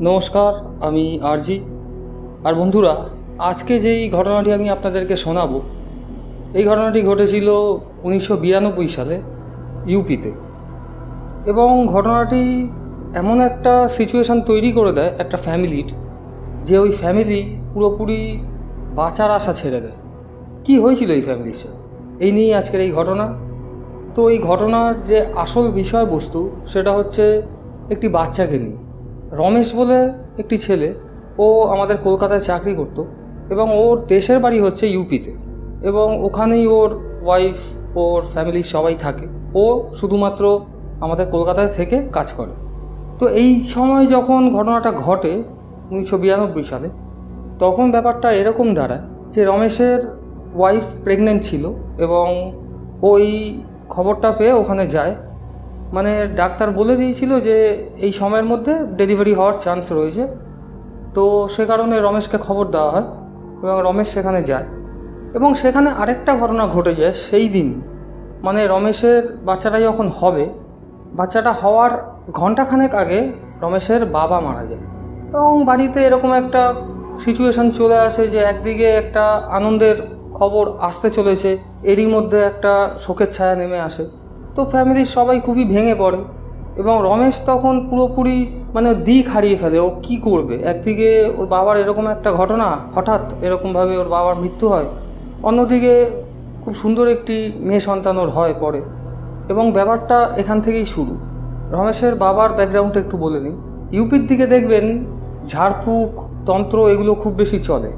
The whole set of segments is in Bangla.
নমস্কার, আমি আরজি। আর বন্ধুরা, আজকে যেই ঘটনাটি আমি আপনাদেরকে শোনাবো, এই ঘটনাটি ঘটেছিল উনিশশো বিরানব্বই সালে ইউপিতে। এবং ঘটনাটি এমন একটা সিচুয়েশান তৈরি করে দেয়, একটা ফ্যামিলির, যে ওই ফ্যামিলি পুরোপুরি বাঁচার আশা ছেড়ে দেয়। কী হয়েছিল এই ফ্যামিলির সাথে? এই নিয়েই আজকের এই ঘটনা। তো এই ঘটনার যে আসল বিষয়বস্তু, সেটা হচ্ছে একটি বাচ্চাকে নিয়ে। রমেশ বলে একটি ছেলে, ও আমাদের কলকাতায় চাকরি করতো এবং ওর দেশের বাড়ি হচ্ছে ইউপিতে এবং ওখানেই ওর ওয়াইফ ওর ফ্যামিলির সবাই থাকে। ও শুধুমাত্র আমাদের কলকাতায় থেকে কাজ করে। তো এই সময় যখন ঘটনাটা ঘটে উনিশশো বিরানব্বই সালে, তখন ব্যাপারটা এরকম দাঁড়ায় যে রমেশের ওয়াইফ প্রেগনেন্ট ছিল এবং ওই খবরটা পেয়ে ওখানে যায় মানে ডাক্তার বলে দিয়েছিল যে এই সময়ের মধ্যে ডেলিভারি হওয়ার চান্স রয়েছে। তো সে কারণে রমেশকে খবর দেওয়া হয় এবং রমেশ সেখানে যায়। এবং সেখানে আরেকটা ঘটনা ঘটে যায় সেই দিনই মানে রমেশের বাচ্চাটা যখন হবে, বাচ্চাটা হওয়ার ঘন্টাখানেক আগে রমেশের বাবা মারা যায়। এবং বাড়িতে এরকম একটা সিচুয়েশন চলে আসে যে একদিকে একটা আনন্দের খবর আসতে চলেছে, এরই মধ্যে একটা শোকের ছায়া নেমে আসে। তো ফ্যামিলির সবাই খুবই ভেঙে পড়ে এবং রমেশ তখন পুরোপুরি মানে দিক হারিয়ে ফেলে, ও কী করবে? একদিকে ওর বাবার এরকম একটা ঘটনা, হঠাৎ এরকমভাবে ওর বাবার মৃত্যু হয়, অন্যদিকে খুব সুন্দর একটি মেয়ে সন্তান ওর হয় পরে এবং ব্যাপারটা এখান থেকেই শুরু। রমেশের বাবার ব্যাকগ্রাউন্ডটা একটু বলে নিই। ইউপির দিকে দেখবেন, ঝাড়ফুঁক, তন্ত্র এগুলো খুব বেশি চলে।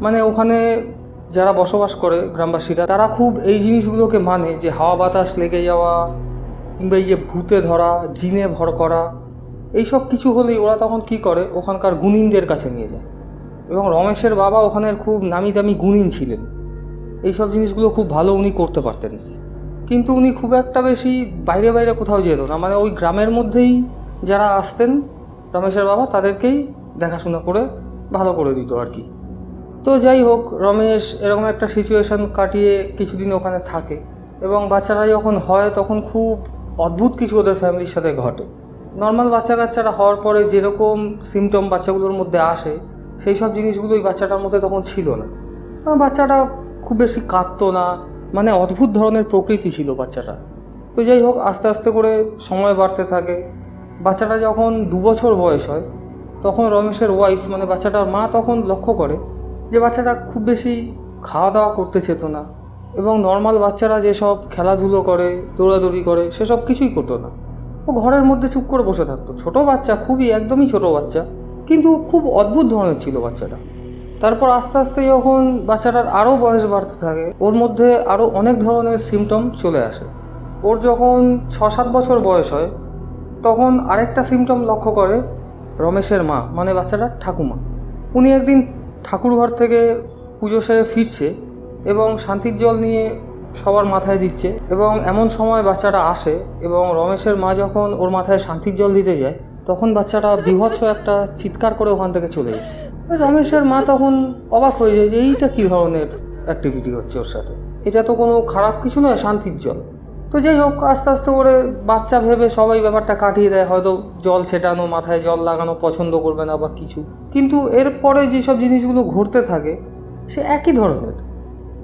মানে ওখানে যারা বসবাস করে গ্রামবাসীরা, তারা খুব এই জিনিসগুলোকে মানে যে হাওয়া বাতাস লেগে যাওয়া কিংবা এই যে ভূতে ধরা, জিনে ভর করা, এইসব কিছু হলেই ওরা তখন কি করে? ওখানকার গুণিনদের কাছে নিয়ে যায়। এবং রমেশের বাবা ওখানের খুব নামি দামি গুণিন ছিলেন। এইসব জিনিসগুলো খুব ভালো উনি করতে পারতেন। কিন্তু উনি খুব একটা বেশি বাইরে বাইরে কোথাও যেত না। মানে ওই গ্রামের মধ্যেই যারা আসতেন রমেশের বাবা, তাদেরকেই দেখাশোনা করে ভালো করে দিত আর কি। তো যাই হোক, রমেশ এরকম একটা সিচুয়েশন কাটিয়ে কিছুদিন ওখানে থাকে এবং বাচ্চারা যখন হয় তখন খুব অদ্ভুত কিছু ওদের ফ্যামিলির সাথে ঘটে। নর্মাল বাচ্চা কাচ্চারা হওয়ার পরে যেরকম সিমটম বাচ্চাগুলোর মধ্যে আসে সেই সব জিনিসগুলো ওই বাচ্চাটার মধ্যে তখন ছিল না। বাচ্চাটা খুব বেশি কাঁদতো না মানে অদ্ভুত ধরনের প্রকৃতি ছিল বাচ্চাটা। তো যাই হোক, আস্তে আস্তে করে সময় বাড়তে থাকে। বাচ্চাটা যখন দু বছর বয়স হয়, তখন রমেশের ওয়াইফ মানে বাচ্চাটার মা তখন লক্ষ্য করে যে বাচ্চাটা খুব বেশি খাওয়া দাওয়া করতে চেত না এবং নর্মাল বাচ্চারা যেসব খেলাধুলো করে, দৌড়াদৌড়ি করে সেসব কিছুই করতো না। ও ঘরের মধ্যে চুপ করে বসে থাকতো। ছোট বাচ্চা, খুবই একদমই ছোট বাচ্চা, কিন্তু খুব অদ্ভুত ধরনের ছিল বাচ্চাটা। তারপর আস্তে আস্তে যখন বাচ্চাটার আরও বয়স বাড়তে থাকে, ওর মধ্যে আরও অনেক ধরনের সিমটম চলে আসে। ওর যখন ছ সাত বছর বয়স হয়, তখন আরেকটা সিমটম লক্ষ্য করে রমেশের মা মানে বাচ্চাটার ঠাকুমা। উনি একদিন ঠাকুরঘর থেকে পুজো সেরে ফিরছে এবং শান্তির জল নিয়ে সবার মাথায় দিচ্ছে এবং এমন সময় বাচ্চাটা আসে এবং রমেশের মা যখন ওর মাথায় শান্তির জল দিতে যায়, তখন বাচ্চাটা বিভৎস একটা চিৎকার করে ওখান থেকে চলে যায়। রমেশের মা তখন অবাক হয়ে যায় যে এইটা কী ধরনের অ্যাক্টিভিটি হচ্ছে ওর সাথে? এটা তো কোনো খারাপ কিছু নয় শান্তির জল। তো যাই হোক, আস্তে আস্তে করে বাচ্চা ভেবে সবাই ব্যাপারটা কাটিয়ে দেয়, হয়তো জল ছেটানো, মাথায় জল লাগানো পছন্দ করবে না বা কিছু। কিন্তু এরপরে যেসব জিনিসগুলো ঘটতে থাকে, সে একই ধরনের।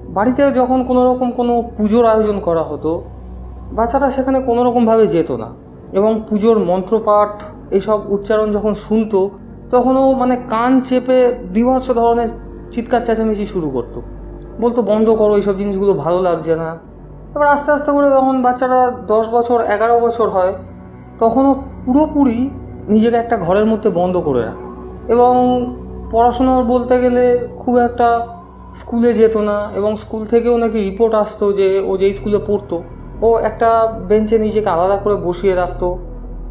বাড়িতে যখন কোনো রকম কোনো পুজোর আয়োজন করা হতো, বাচ্চারা সেখানে কোনো রকমভাবে যেত না। এবং পুজোর মন্ত্রপাঠ এইসব উচ্চারণ যখন শুনতো, তখনও মানে কান চেপে বিভৎস ধরনের চিৎকার চেঁচামেচি শুরু করতো। বলতো, বন্ধ করো এইসব জিনিসগুলো ভালো লাগছে না। এবার আস্তে আস্তে করে যখন বাচ্চারা দশ বছর, এগারো বছর হয়, তখনও পুরোপুরি নিজেকে একটা ঘরের মধ্যে বন্ধ করে রাখে। এবং পড়াশোনা বলতে গেলে খুব একটা স্কুলে যেত না, এবং স্কুল থেকেও নাকি রিপোর্ট আসতো যে ও যেই স্কুলে পড়তো, ও একটা বেঞ্চে নিজেকে আলাদা করে বসিয়ে রাখতো,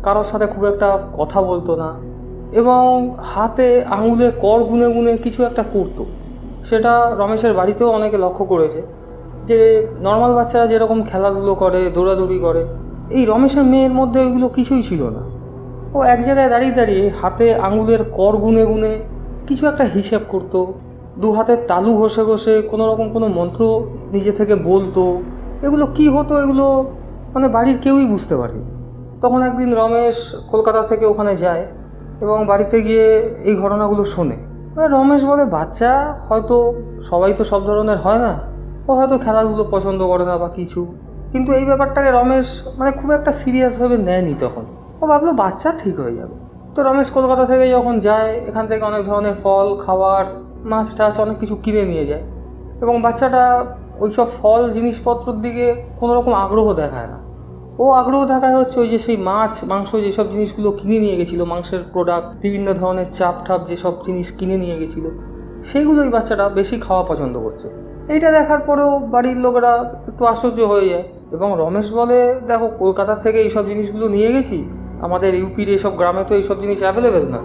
কারোর সাথে খুব একটা কথা বলতো না, এবং হাতে আঙুলে কর গুনে গুনে কিছু একটা করতো। সেটা রমেশের বাড়িতেও অনেকে লক্ষ্য করেছে। যে নর্মাল বাচ্চারা যেরকম খেলাধুলো করে, দৌড়াদৌড়ি করে, এই রমেশের মেয়ের মধ্যে ওইগুলো কিছুই ছিল না। ও এক জায়গায় দাঁড়িয়ে দাঁড়িয়ে হাতে আঙুলের কর গুনে গুনে কিছু একটা হিসেব করতো, দু হাতের তালু ঘষে ঘষে কোনো রকম কোনো মন্ত্র নিজে থেকে বলতো, এগুলো কি হতো এগুলো মানে বাড়ির কেউই বুঝতে পারে তখন একদিন রমেশ কলকাতা থেকে ওখানে যায় এবং বাড়িতে গিয়ে এই ঘটনাগুলো শোনে। রমেশ বলে, বাচ্চা হয়তো সবাই তো সব ধরনের হয় না। ও হয়তো খেলাধুলো পছন্দ করে না বা কিছু। কিন্তু এই ব্যাপারটাকে রমেশ মানে খুব একটা সিরিয়াসভাবে নেয়নি তখন। ও ভাবলো, বাচ্চা ঠিক হয়ে যাবে। তো রমেশ কলকাতা থেকে যখন যায়, এখান থেকে অনেক ধরনের ফল, খাবার, মাছ টাছ অনেক কিছু কিনে নিয়ে যায়। এবং বাচ্চাটা ওইসব ফল, জিনিসপত্রের দিকে কোনো রকম আগ্রহ দেখায় না। ও আগ্রহ দেখায় হচ্ছে ওই যে সেই মাছ, মাংস যেসব জিনিসগুলো কিনে নিয়ে গেছিল, মাংসের প্রোডাক্ট বিভিন্ন ধরনের চাপ টাপ যেসব জিনিস কিনে নিয়ে গেছিল, সেইগুলোই বাচ্চাটা বেশি খাওয়া পছন্দ করছে। এইটা দেখার পরেও বাড়ির লোকেরা একটু আশ্চর্য হয়ে যায়। এবং রমেশ বলে, দেখো, কলকাতা থেকে এইসব জিনিসগুলো নিয়ে গেছি। আমাদের ইউপির এইসব গ্রামে তো এইসব জিনিস অ্যাভেলেবেল না।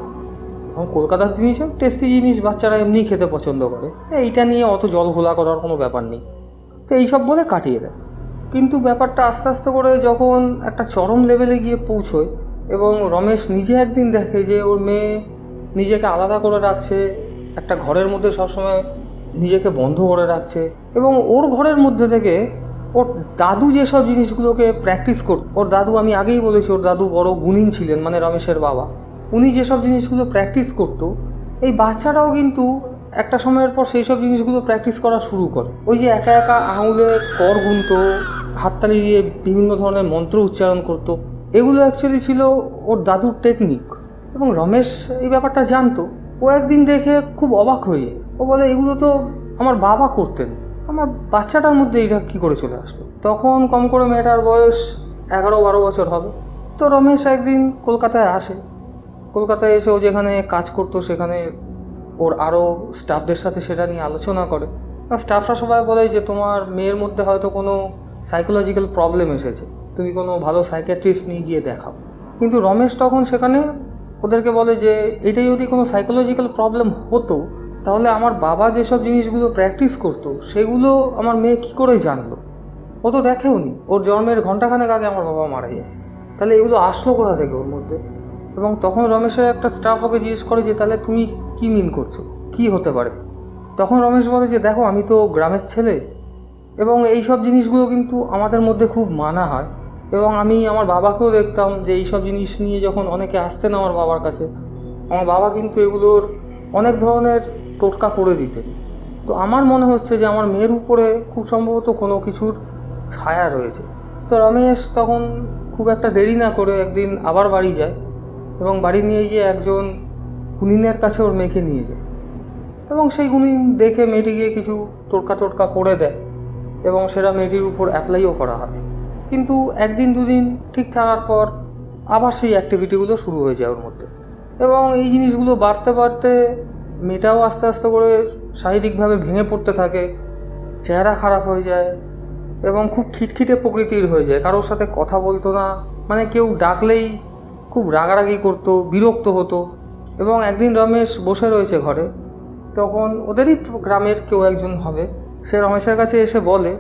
এবং কলকাতার জিনিস টেস্টি জিনিস বাচ্চারা এমনি খেতে পছন্দ করে। এইটা নিয়ে অত জল ঘোলা করার কোনো ব্যাপার নেই। তো এইসব বলে কাটিয়ে দেয়। কিন্তু ব্যাপারটা আস্তে আস্তে করে যখন একটা চরম লেভেলে গিয়ে পৌঁছয় এবং রমেশ নিজে একদিন দেখে যে ওর মেয়ে নিজেকে আলাদা করে রাখছে, একটা ঘরের মধ্যে সবসময় নিজেকে বন্ধ করে রাখছে এবং ওর ঘরের মধ্যে থেকে ওর দাদু যেসব জিনিসগুলোকে প্র্যাকটিস করত ওর দাদু আমি আগেই বলেছি, ওর দাদু বড় গুণিন ছিলেন মানে রমেশের বাবা। উনি যেসব জিনিসগুলো প্র্যাকটিস করতো, এই বাচ্চাটাও কিন্তু একটা সময়ের পর সেই সব জিনিসগুলো প্র্যাকটিস করা শুরু করে। ওই যে একা একা আঙুলে কর গুনতো, হাততালি দিয়ে বিভিন্ন ধরনের মন্ত্র উচ্চারণ করতো, এগুলো অ্যাকচুয়ালি ছিল ওর দাদুর টেকনিক এবং রমেশ এই ব্যাপারটা জানতো। ও একদিন দেখে খুব অবাক হয়ে ও বলে, এগুলো তো আমার বাবা করতেন। আমার বাচ্চাটার মধ্যে এটা কী করে চলে আসলো? তখন কম করে মেয়েটার বয়স এগারো বারো বছর হবে। তো রমেশ একদিন কলকাতায় আসে। কলকাতায় এসে ও যেখানে কাজ করতো, সেখানে ওর আরও স্টাফদের সাথে সেটা নিয়ে আলোচনা করে। স্টাফরা সবাই বলে যে, তোমার মেয়ের মধ্যে হয়তো কোনো সাইকোলজিক্যাল প্রবলেম এসেছে। তুমি কোনো ভালো সাইকিয়াট্রিস্ট নিয়ে গিয়ে দেখাও। কিন্তু রমেশ তখন সেখানে ওদেরকে বলে যে এটাই যদি কোনো সাইকোলজিক্যাল প্রবলেম হতো তাহলে আমার বাবা যেসব জিনিসগুলো প্র্যাকটিস করতো, সেগুলো আমার মেয়ে কী করে জানলো? ও তো দেখেওনি। ওর জন্মের ঘন্টাখানেক আগে আমার বাবা মারা যায়। তাহলে এগুলো আসলো কোথা থেকে ওর মধ্যে? এবং তখন রমেশের একটা স্টাফ ওকে জিজ্ঞেস করে যে, তাহলে তুমি কি মিন করছ? কি হতে পারে? তখন রমেশ বলে যে, দেখো, আমি তো গ্রামের ছেলে এবং এই সব জিনিসগুলো কিন্তু আমাদের মধ্যে খুব মানা হয়। এবং আমি আমার বাবাকেও দেখতাম যে এই সব জিনিস নিয়ে যখন অনেকে আসতেন আমার বাবার কাছে, আমার বাবা কিন্তু এগুলোর অনেক ধরনের টোটকা করে দিতেন। তো আমার মনে হচ্ছে যে আমার মেয়ের উপরে খুব সম্ভবত কোনো কিছুর ছায়া রয়েছে। তো রমেশ তখন খুব একটা দেরি না করে একদিন আবার বাড়ি যায় এবং বাড়ি নিয়ে গিয়ে একজন গুনিনের কাছে ওর মেয়েকে নিয়ে যায় এবং সেই গুনিন দেখে মেয়েটিকে কিছু টোটকা টোটকা করে দেয় এবং সেটা মেয়েটির উপর অ্যাপ্লাইও করা হয়। কিন্তু একদিন দুদিন ঠিক থাকার পর আবার সেই অ্যাক্টিভিটিগুলো শুরু হয়ে যায় ওর মধ্যে। এবং এই জিনিসগুলো বাড়তে বাড়তে মেয়েটাও আস্তে আস্তে করে শারীরিকভাবে ভেঙে পড়তে থাকে, চেহারা খারাপ হয়ে যায় এবং খুব খিটখিটে প্রকৃতির হয়ে যায়। কারোর সাথে কথা বলতো না মানে কেউ ডাকলেই খুব রাগারাগি করতো, বিরক্ত হতো এবং একদিন রমেশ বসে রয়েছে ঘরে, তখন ওদেরই গ্রামের কেউ একজন হবে, সে রমেশের কাছে এসে বলে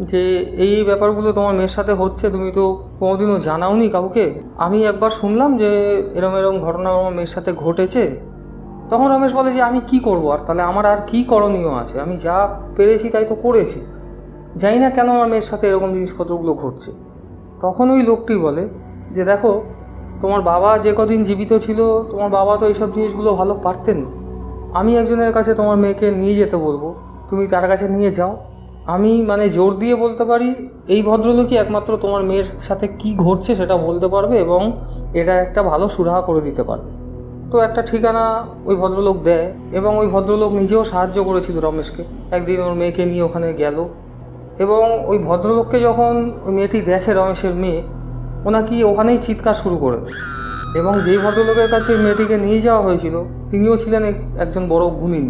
যে, এই ব্যাপারগুলো তোমার মেয়ের সাথে হচ্ছে, তুমি তো কোনোদিনও জানাওনি কাউকে? আমি একবার শুনলাম যে, এরম এরম ঘটনা আমার মেয়ের সাথে ঘটেছে তখন রমেশ বলে যে, আমি কি করব? আর তাহলে আমার আর কি করণীয় আছে? আমি যা পেরেছি তাই তো করেছি। জানি না কেন আমার মেয়ের সাথে এরকম জিনিসপত্রগুলো ঘটছে। তখন ওই লোকটি বলে যে, দেখো, তোমার বাবা যে কদিন জীবিত ছিল, তোমার বাবা তো এইসব জিনিসগুলো ভালো পারতেন। আমি একজনের কাছে তোমার মেয়েকে নিয়ে যেতে বলব। তুমি তার কাছে নিয়ে যাও। আমি মানে জোর দিয়ে বলতে পারি, এই ভদ্রলোকই একমাত্র তোমার মেয়ের সাথে কি ঘটছে সেটা বলতে পারবে এবং এটা একটা ভালো সুরাহা করে দিতে পারবে। তো একটা ঠিকানা ওই ভদ্রলোক দেয় এবং ওই ভদ্রলোক নিজেও সাহায্য করেছিল রমেশকে একদিন ওর মেয়েকে নিয়ে ওখানে গেল এবং ওই ভদ্রলোককে যখন ওই মেয়েটি দেখে রমেশের মেয়ে ওনাকি ওখানেই চিৎকার শুরু করে। এবং যেই ভদ্রলোকের কাছে মেয়েটিকে নিয়ে যাওয়া হয়েছিল, তিনিও ছিলেন একজন বড় গুণিন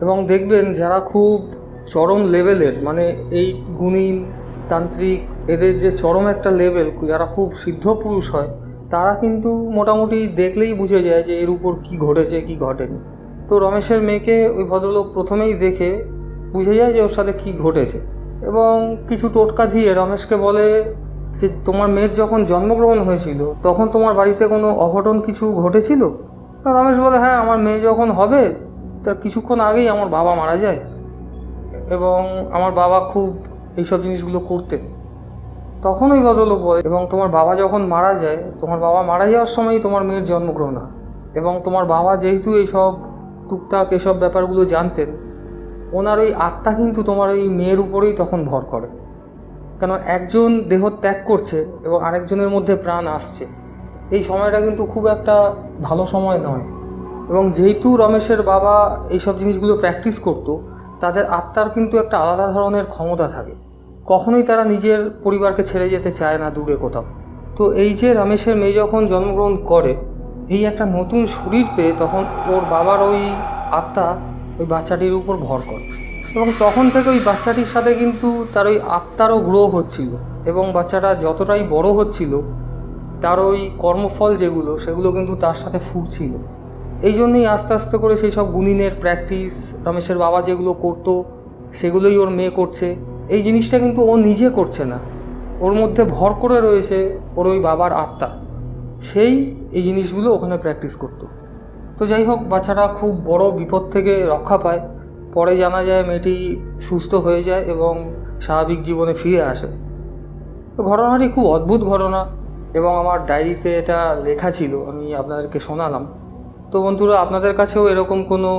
এবং দেখবেন যারা খুব চরম লেভেলের মানে এই গুণিন, তান্ত্রিক, এদের যে চরম একটা লেভেল, যারা খুব সিদ্ধ পুরুষ হয় তারা কিন্তু মোটামুটি দেখলেই বুঝে যায় যে এর উপর কি ঘটেছে, কি ঘটেনি। তো রমেশের মেয়েকে ওই ভদ্রলোক প্রথমেই দেখে বুঝে যায় যে ওর সাথে কি ঘটেছে এবং কিছু টোটকা দিয়ে রমেশকে বলে যে, তোমার মেয়ের যখন জন্মগ্রহণ হয়েছিল, তখন তোমার বাড়িতে কোনো অঘটন কিছু ঘটেছিল? রমেশ বলে হ্যাঁ আমার মেয়ে যখন হবে, তার কিছুক্ষণ আগেই আমার বাবা মারা যায় এবং আমার বাবা খুব এইসব জিনিসগুলো করতেন। তখন ওই ভদ্রলোক বলে, এবং তোমার বাবা যখন মারা যায়, তোমার বাবা মারা যাওয়ার সময়ই তোমার মেয়ের জন্মগ্রহণ হয়। এবং তোমার বাবা যেহেতু এইসব টুকটাক এসব ব্যাপারগুলো জানতেন, ওনার ওই আত্মা কিন্তু তোমার ওই মেয়ের উপরেই তখন ভর করে। কেন, একজন দেহ ত্যাগ করছে এবং আরেকজনের মধ্যে প্রাণ আসছে। এই সময়টা কিন্তু খুব একটা ভালো সময় নয়। এবং যেহেতু রমেশের বাবা এইসব জিনিসগুলো প্র্যাকটিস করতো, তাদের আত্মার কিন্তু একটা আলাদা ধরনের ক্ষমতা থাকে। কখনোই তারা নিজের পরিবারকে ছেড়ে যেতে চায় না দূরে কোথাও। তো এই যে রমেশের মেয়ে যখন জন্মগ্রহণ করে, এই একটা নতুন শরীর পেয়ে তখন ওর বাবার ওই আত্মা ওই বাচ্চাটির উপর ভর করে। এবং তখন থেকে ওই বাচ্চাটির সাথে কিন্তু তার ওই আত্মারও গ্রো হচ্ছিল এবং বাচ্চাটা যতটাই বড় হচ্ছিল, তার ওই কর্মফল যেগুলো, সেগুলো কিন্তু তার সাথে ফুটছিল এই জন্যই আস্তে আস্তে করে সেই সব গুণিনের প্র্যাকটিস রমেশের বাবা যেগুলো করতো, সেগুলোই ওর মেয়ে করছে। এই জিনিসটা কিন্তু ও নিজে করছে না। ওর মধ্যে ভর করে রয়েছে ওর ওই বাবার আত্মা। সেই এই জিনিসগুলো ওখানে প্র্যাকটিস করতো। তো যাই হোক, বাচ্চাটা খুব বড় বিপদ থেকে রক্ষা পায়। পরে জানা যায় মেয়েটি সুস্থ হয়ে যায় এবং স্বাভাবিক জীবনে ফিরে আসে। তো ঘটনাটি খুব অদ্ভুত ঘটনা এবং আমার ডায়েরিতে এটা লেখা ছিল, আমি আপনাদেরকে শোনালাম। তো বন্ধুরা, আপনাদের কাছেও এরকম কোনো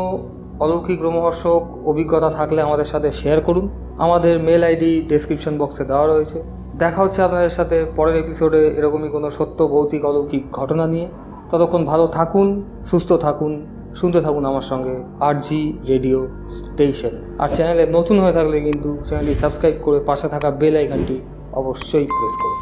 অলৌকিক রোমহর্ষক অভিজ্ঞতা থাকলে আমাদের সাথে শেয়ার করুন। আমাদের মেল আইডি ডেসক্রিপশন বক্সে দেওয়া রয়েছে। দেখা হচ্ছে আপনাদের সাথে পরের এপিসোডে এরকমই কোনো সত্য, ভৌতিক, অলৌকিক ঘটনা নিয়ে। ততক্ষণ ভালো থাকুন, সুস্থ থাকুন, শুনতে থাকুন আমার সঙ্গে আর জি রেডিও স্টেশন আর চ্যানেলে নতুন হয়ে থাকলে কিন্তু চ্যানেলটি সাবস্ক্রাইব করে পাশে থাকা বেল আইকনটি অবশ্যই প্রেস করুন।